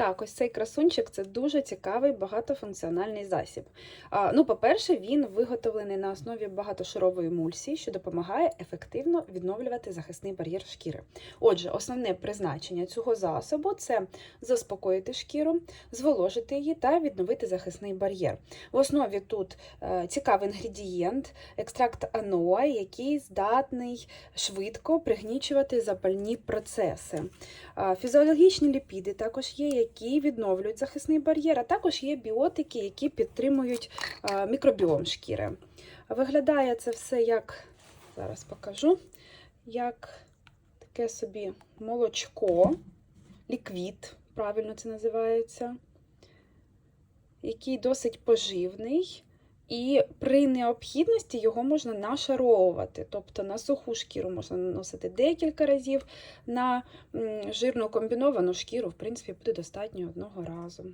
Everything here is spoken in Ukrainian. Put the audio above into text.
Так, ось цей красунчик це дуже цікавий багатофункціональний засіб. А, ну, по-перше, він виготовлений на основі багатошарової емульсії, що допомагає ефективно відновлювати захисний бар'єр шкіри. Отже, основне призначення цього засобу це заспокоїти шкіру, зволожити її та відновити захисний бар'єр. В основі тут е, цікавий інгредієнт, екстракт аноа, який здатний швидко пригнічувати запальні процеси. Фізіологічні ліпіди також є, які відновлюють захисний бар'єр, а також є біотики, які підтримують а, мікробіом шкіри. Виглядає це все як, зараз покажу, як таке собі молочко, ліквід, правильно це називається, який досить поживний. І при необхідності його можна нашаровувати, тобто на суху шкіру можна наносити декілька разів, на жирну комбіновану шкіру, в принципі, буде достатньо одного разу.